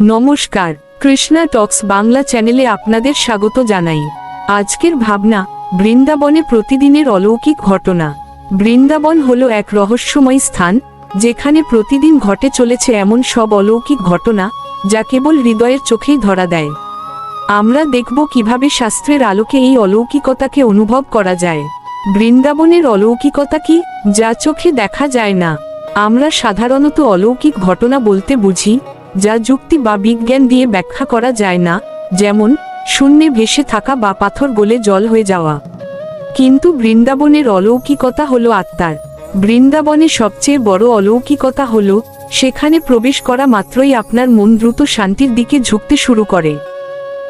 নমস্কার, কৃষ্ণা টক্স বাংলা চ্যানেলে আপনাদের স্বাগত জানাই। আজকের ভাবনা, বৃন্দাবনে প্রতিদিনের অলৌকিক ঘটনা। বৃন্দাবন হলো এক রহস্যময় স্থান, যেখানে প্রতিদিন ঘটে চলেছে এমন সব অলৌকিক ঘটনা, যা কেবল হৃদয়ের চোখেই ধরা দেয়। আমরা দেখব কীভাবে শাস্ত্রের আলোকে এই অলৌকিকতাকে অনুভব করা যায়। বৃন্দাবনের অলৌকিকতা কি, যা চোখে দেখা যায় না? আমরা সাধারণত অলৌকিক ঘটনা বলতে বুঝি যা যুক্তি বা বিজ্ঞান দিয়ে ব্যাখ্যা করা যায় না, যেমন, শূন্যে ভেসে থাকা বা পাথর গলে জল হয়ে যাওয়া। কিন্তু বৃন্দাবনের অলৌকিকতা হলো আত্মার। বৃন্দাবনে সবচেয়ে বড় অলৌকিকতা হলো, সেখানে প্রবেশ করা মাত্রই আপনার মন দ্রুত শান্তির দিকে ঝুঁকতে শুরু করে।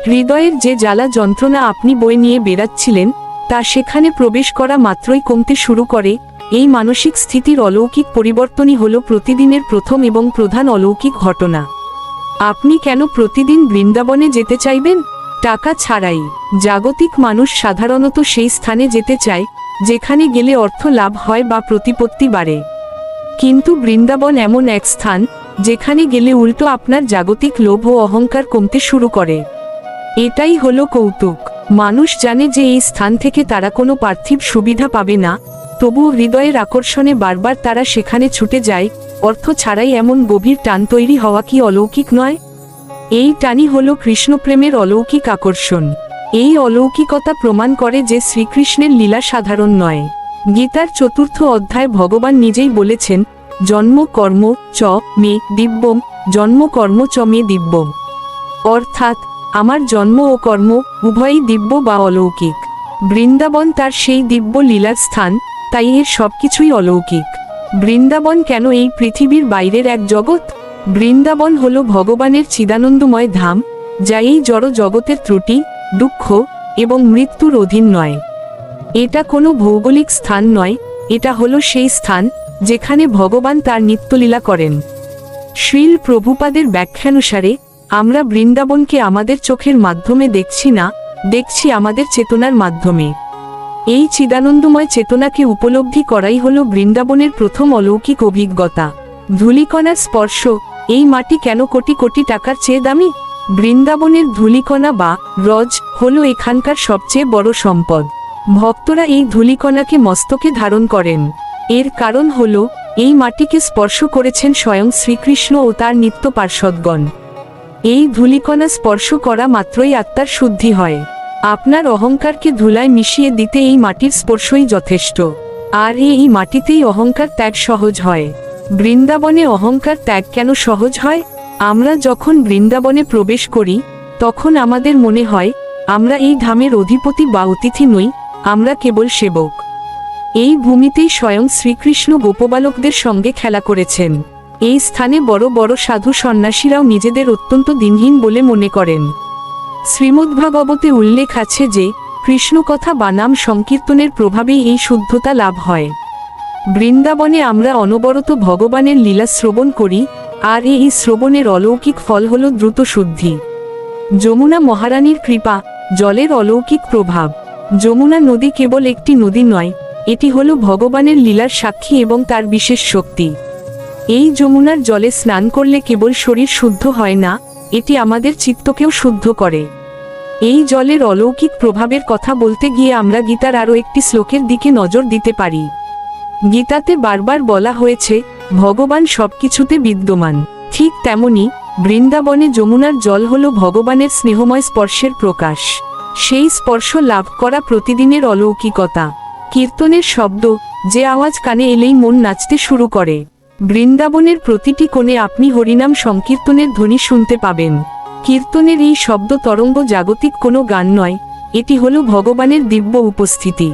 হৃদয়ের যে জ্বালা যন্ত্রণা আপনি বই নিয়ে বেড়াচ্ছিলেন, তা সেখানে প্রবেশ করা মাত্রই কমতে শুরু করে এই মানসিক স্থিতির অলৌকিক পরিবর্তনই হল প্রতিদিনের প্রথম এবং প্রধান অলৌকিক ঘটনা। আপনি কেন প্রতিদিন বৃন্দাবনে যেতে চাইবেন? টাকা ছাড়াই। জাগতিক মানুষ সাধারণত সেই স্থানে যেতে চায়, যেখানে গেলে অর্থ লাভ হয় বা প্রতিপত্তি বাড়ে। কিন্তু বৃন্দাবন এমন এক স্থান, যেখানে গেলে উল্টো আপনার জাগতিক লোভ ও অহংকার কমতে শুরু করে। এটাই হলো কৌতুক। মানুষ জানে যে এই স্থান থেকে তারা কোনো পার্থিব সুবিধা পাবে না, তবুও হৃদয়ের আকর্ষণে বারবার তারা সেখানে ছুটে যায়, অর্থ ছাড়াই এমন গভীর টান তৈরি হওয়া কি অলৌকিক নয়? এই টানি হল কৃষ্ণপ্রেমের অলৌকিক আকর্ষণ। এই অলৌকিকতা প্রমাণ করে যে শ্রীকৃষ্ণের লীলা সাধারণ নয়। গীতার চতুর্থ অধ্যায় ভগবান নিজেই বলেছেন, জন্ম কর্ম চ মে দিব্যম, জন্ম কর্ম চ মে দিব্যম। অর্থাৎ আমার জন্ম ও কর্ম উভয়ই দিব্য বা অলৌকিক। বৃন্দাবন তার সেই দিব্য লীলার স্থান, তাই এর সবকিছুই অলৌকিক। বৃন্দাবন কেন এই পৃথিবীর বাইরের এক জগৎ? বৃন্দাবন হল ভগবানের চিদানন্দময় ধাম, যা এই জড় জগতের ত্রুটি, দুঃখ এবং মৃত্যুর অধীন নয়। এটা কোনো ভৌগোলিক স্থান নয়, এটা হলো সেই স্থান যেখানে ভগবান তার নিত্যলীলা করেন। শ্রীল প্রভুপাদের ব্যাখ্যানুসারে আমরা বৃন্দাবনকে আমাদের চোখের মাধ্যমে দেখছি না, দেখছি আমাদের চেতনার মাধ্যমে। এই চিদানন্দময় চেতনাকে উপলব্ধি করাই হল বৃন্দাবনের প্রথম অলৌকিক অভিজ্ঞতা। ধূলিকণার স্পর্শ, এই মাটি কেন কোটি কোটি টাকার চেয়ে দামি? বৃন্দাবনের ধূলিকণা বা রজ হল এখানকার সবচেয়ে বড় সম্পদ। ভক্তরা এই ধূলিকণাকে মস্তকে ধারণ করেন। এর কারণ হল, এই মাটিকে স্পর্শ করেছেন স্বয়ং শ্রীকৃষ্ণ ও তার নিত্য পার্ষদগণ এই ধূলিকণা স্পর্শ করা মাত্রই আত্মার শুদ্ধি হয়। আপনার অহংকারকে ধুলায় মিশিয়ে দিতে এই মাটির স্পর্শই যথেষ্ট। আর এই মাটিতেই অহংকার ত্যাগ সহজ হয়। বৃন্দাবনে অহংকার ত্যাগ কেন সহজ হয়? আমরা যখন বৃন্দাবনে প্রবেশ করি, তখন আমাদের মনে হয়, আমরা এই ধামের অধিপতি বা অতিথি নই, আমরা কেবল সেবক। এই ভূমিতেই স্বয়ং শ্রীকৃষ্ণ গোপবালকদের সঙ্গে খেলা করেছেন। এই স্থানে বড় বড় সাধু সন্ন্যাসীরাও নিজেদের অত্যন্ত দিনহীন বলে মনে করেন। শ্রীমদ্ভাগবতে উল্লেখ আছে যে, কৃষ্ণকথা বানাম সংকীর্তনের প্রভাবেই এই শুদ্ধতা লাভ হয়। বৃন্দাবনে আমরা অনবরত ভগবানের লীলা শ্রবণ করি, আর এই শ্রবণের অলৌকিক ফল হল দ্রুত শুদ্ধি। যমুনা মহারানীর কৃপা, জলের অলৌকিক প্রভাব। যমুনা নদী কেবল একটি নদী নয়, এটি হল ভগবানের লীলার সাক্ষী এবং তার বিশেষ শক্তি। এই যমুনার জলে স্নান করলে কেবল শরীর শুদ্ধ হয় না, এটি আমাদের চিত্তকেও শুদ্ধ করে। এই জলের অলৌকিক প্রভাবের কথা বলতে গিয়ে আমরা গীতার আরও একটি শ্লোকের দিকে নজর দিতে পারি। গীতাতে বারবার বলা হয়েছে, ভগবান সবকিছুতে বিদ্যমান। ঠিক তেমনি, বৃন্দাবনে যমুনার জল হল ভগবানের স্নেহময় স্পর্শের প্রকাশ। সেই স্পর্শ লাভ করা প্রতিদিনের অলৌকিকতা। কীর্তনের শব্দ, যে আওয়াজ কানে এলেই মন নাচতে শুরু করে। বৃন্দাবনের প্রতিটি কোণে আপনি হরিনাম সংকীর্তনের ধ্বনি শুনতে পাবেন। কীর্তনের এই শব্দ তরঙ্গ জাগতিক কোনো গান নয়, এটি হল ভগবানের দিব্য উপস্থিতি।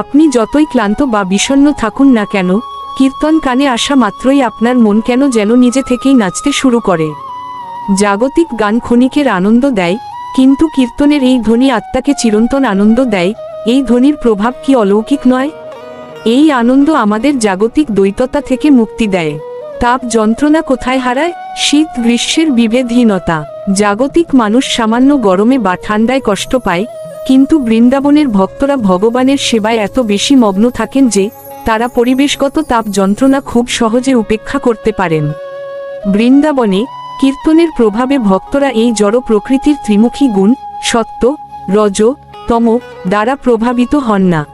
আপনি যতই ক্লান্ত বা বিষণ্ণ থাকুন না কেন, কীর্তন কানে আসা মাত্রই আপনার মন কেন যেন নিজে থেকেই নাচতে শুরু করে। জাগতিক গান ক্ষণিকের আনন্দ দেয়, কিন্তু কীর্তনের এই ধ্বনি আত্মাকে চিরন্তন আনন্দ দেয়, এই ধ্বনির প্রভাব কি অলৌকিক নয়? এই আনন্দ আমাদের জাগতিক দ্বৈততা থেকে মুক্তি দেয়। তাপ যন্ত্রণা কোথায় হারায়? শীত গ্রীষ্মের বিভেদহীনতা। জাগতিক মানুষ সামান্য গরমে বা ঠান্ডায় কষ্ট পায়, কিন্তু বৃন্দাবনের ভক্তরা ভগবানের সেবায় এত বেশি মগ্ন থাকেন যে, তারা পরিবেশগত তাপ যন্ত্রণা খুব সহজে উপেক্ষা করতে পারেন। বৃন্দাবনে কীর্তনের প্রভাবে ভক্তরা এই জড় প্রকৃতির ত্রিমুখী গুণ, সত্য, রজ, তম, দ্বারা প্রভাবিত হন না।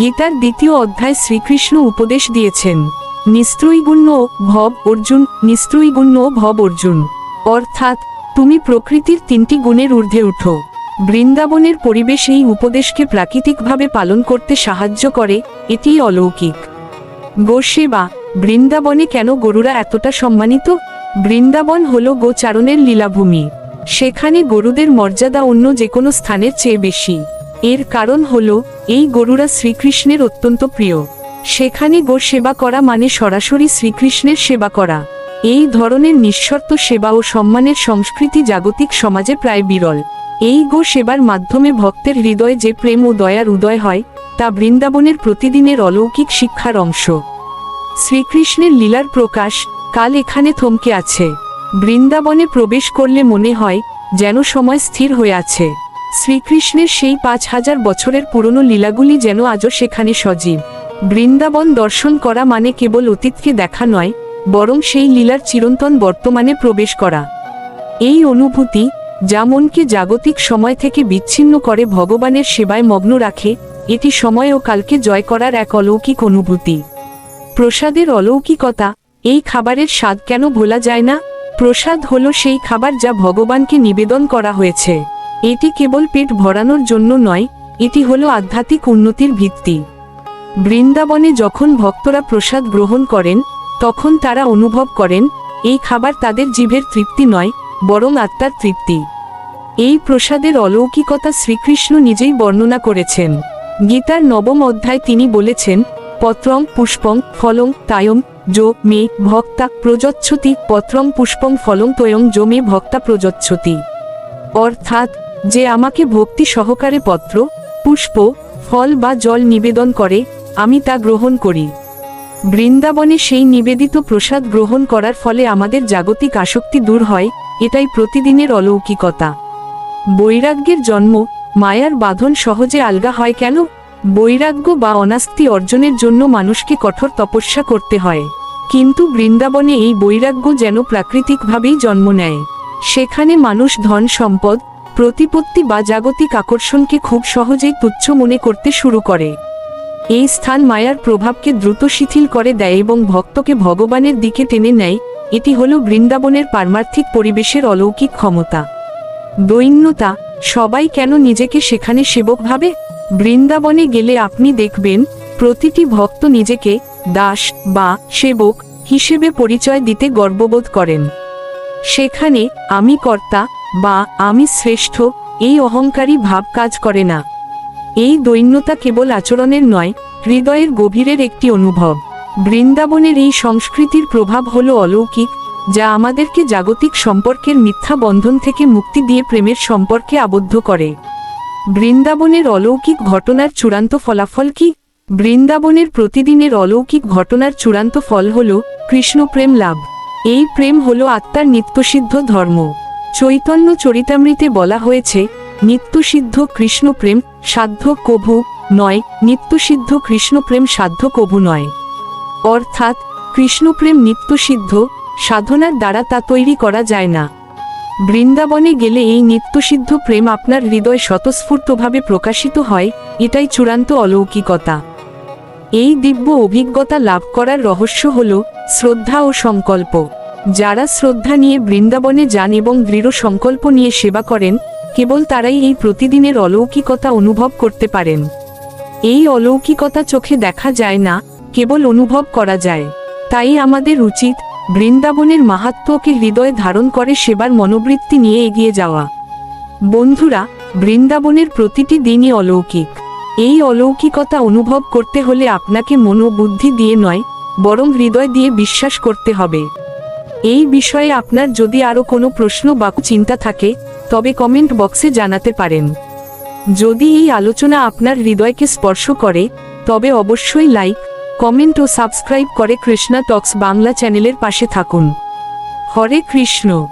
গীতার দ্বিতীয় অধ্যায় শ্রীকৃষ্ণ উপদেশ দিয়েছেন। নিস্ত্রৈগুণ্য ভব অর্জুন, নিস্ত্রৈগুণ্য ভব অর্জুন। অর্থাৎ, তুমি প্রকৃতির তিনটি গুণের ঊর্ধ্বে উঠো। বৃন্দাবনের পরিবেশ এই উপদেশকে প্রাকৃতিকভাবে পালন করতে সাহায্য করে, এটিই অলৌকিক। গোসেবা বৃন্দাবনে কেন গরুরা এতটা সম্মানিত? বৃন্দাবন হল গোচারণের লীলাভূমি। সেখানে গরুদের মর্যাদা অন্য যে কোনো স্থানের চেয়ে বেশি। এর কারণ হল, এই গরুরা শ্রীকৃষ্ণের অত্যন্ত প্রিয়। সেখানে গো সেবা করা মানে সরাসরি শ্রীকৃষ্ণের সেবা করা। এই ধরনের নিঃশর্ত সেবা ও সম্মানের সংস্কৃতি জাগতিক সমাজে প্রায় বিরল। এই গো সেবার মাধ্যমে ভক্তের হৃদয়ে যে প্রেম ও দয়ার উদয় হয়, তা বৃন্দাবনের প্রতিদিনের অলৌকিক শিক্ষার অংশ। শ্রীকৃষ্ণের লীলার প্রকাশ কাল এখানে থমকে আছে। বৃন্দাবনে প্রবেশ করলে মনে হয়, যেন সময় স্থির হয়ে আছে। শ্রীকৃষ্ণের সেই পাঁচ হাজার বছরের পুরনো লীলাগুলি যেন আজও সেখানে সজীব। বৃন্দাবন দর্শন করা মানে কেবল অতীতকে দেখা নয়, বরং সেই লীলার চিরন্তন বর্তমানে প্রবেশ করা। এই অনুভূতি, যা মনকে জাগতিক সময় থেকে বিচ্ছিন্ন করে ভগবানের সেবায় মগ্ন রাখে, এটি সময় ও কালকে জয় করার এক অলৌকিক অনুভূতি। প্রসাদের অলৌকিকতা, এই খাবারের স্বাদ কেন ভোলা যায় না? প্রসাদ হলো সেই খাবার যা ভগবানকে নিবেদন করা হয়েছে। এটি কেবল পেট ভরানোর জন্য নয়, এটি হলো আধ্যাত্মিক উন্নতির ভিত্তি। বৃন্দাবনে যখন ভক্তরা প্রসাদ গ্রহণ করেন, তখন তারা অনুভব করেন, এই খাবার তাদের জিভের তৃপ্তি নয়, বরং আত্মার তৃপ্তি। এই প্রসাদের অলৌকিকতা শ্রীকৃষ্ণ নিজেই বর্ণনা করেছেন। গীতার নবম অধ্যায় তিনি বলেছেন, পত্রং পুষ্পং ফলং তায়ম যো মে ভক্তা প্রযচ্ছতি, পত্রং পুষ্পং ফলং তয়ং যো মে ভক্তা প্রযচ্ছতি। অর্থাৎ যে আমাকে ভক্তি সহকারে পত্র, পুষ্প, ফল বা জল নিবেদন করে, আমি তা গ্রহণ করি। বৃন্দাবনে সেই নিবেদিত প্রসাদ গ্রহণ করার ফলে আমাদের জাগতিক আসক্তি দূর হয়, এটাই প্রতিদিনের অলৌকিকতা। বৈরাগ্যের জন্ম, মায়ার বাঁধন সহজে আলগা হয় কেন? বৈরাগ্য বা অনাস্তি অর্জনের জন্য মানুষকে কঠোর তপস্যা করতে হয়। কিন্তু বৃন্দাবনে এই বৈরাগ্য যেন প্রাকৃতিকভাবেই জন্ম নেয়। সেখানে মানুষ ধন সম্পদ প্রতিপত্তি বা জাগতিক আকর্ষণকে খুব সহজেই তুচ্ছ মনে করতে শুরু করে। এই স্থান মায়ার প্রভাবকে দ্রুত শিথিল করে দেয় এবং ভক্তকে ভগবানের দিকে টেনে নেয়, এটি হল বৃন্দাবনের পারমার্থিক পরিবেশের অলৌকিক ক্ষমতা। দৈন্যতা, সবাই কেন নিজেকে সেখানে সেবক ভাবে? বৃন্দাবনে গেলে আপনি দেখবেন, প্রতিটি ভক্ত নিজেকে দাস বা সেবক হিসেবে পরিচয় দিতে গর্ববোধ করেন। সেখানে, আমি কর্তা বা আমি শ্রেষ্ঠ, এই অহংকারী ভাব কাজ করে না। এই দৈন্যতা কেবল আচরণের নয়, হৃদয়ের গভীরের একটি অনুভব। বৃন্দাবনের এই সংস্কৃতির প্রভাব হল অলৌকিক, যা আমাদেরকে জাগতিক সম্পর্কের মিথ্যা বন্ধন থেকে মুক্তি দিয়ে প্রেমের সম্পর্কে আবদ্ধ করে। বৃন্দাবনের অলৌকিক ঘটনার চূড়ান্ত ফলাফল কি? বৃন্দাবনের প্রতিদিনের অলৌকিক ঘটনার চূড়ান্ত ফল হল কৃষ্ণপ্রেম লাভ। এই প্রেম হল আত্মার নিত্যসিদ্ধ ধর্ম। চৈতন্য চরিতামৃতে বলা হয়েছে, নিত্যসিদ্ধ কৃষ্ণপ্রেম সাধ্য কভু নয়, নিত্যসিদ্ধ কৃষ্ণপ্রেম সাধ্য কভু নয়। অর্থাৎ, কৃষ্ণপ্রেম নিত্যসিদ্ধ, সাধনার দ্বারা তা তৈরি করা যায় না। বৃন্দাবনে গেলে এই নিত্যসিদ্ধ প্রেম আপনার হৃদয় স্বতঃস্ফূর্তভাবে প্রকাশিত হয়, এটাই চূড়ান্ত অলৌকিকতা। এই দিব্য অভিজ্ঞতা লাভ করার রহস্য হল শ্রদ্ধা ও সংকল্প। যারা শ্রদ্ধা নিয়ে বৃন্দাবনে যান এবং দৃঢ় সংকল্প নিয়ে সেবা করেন, কেবল তারাই এই প্রতিদিনের অলৌকিকতা অনুভব করতে পারেন। এই অলৌকিকতা চোখে দেখা যায় না, কেবল অনুভব করা যায়। তাই আমাদের উচিত বৃন্দাবনের মাহাত্ম্যকে হৃদয়ে ধারণ করে সেবার মনোবৃত্তি নিয়ে এগিয়ে যাওয়া। বন্ধুরা, বৃন্দাবনের প্রতিটি দিনই অলৌকিক। এই অলৌকিকতা অনুভব করতে হলে আপনাকে মনোবুদ্ধি দিয়ে নয়, বরং হৃদয় দিয়ে বিশ্বাস করতে হবে। এই বিষয়ে আপনার যদি আরও কোনো প্রশ্ন বা চিন্তা থাকে, তবে কমেন্ট বক্সে জানাতে পারেন। যদি এই আলোচনা আপনার হৃদয়কে স্পর্শ করে, তবে অবশ্যই লাইক, কমেন্ট ও সাবস্ক্রাইব করে কৃষ্ণা টক্স বাংলা চ্যানেলের পাশে থাকুন। হরে কৃষ্ণ।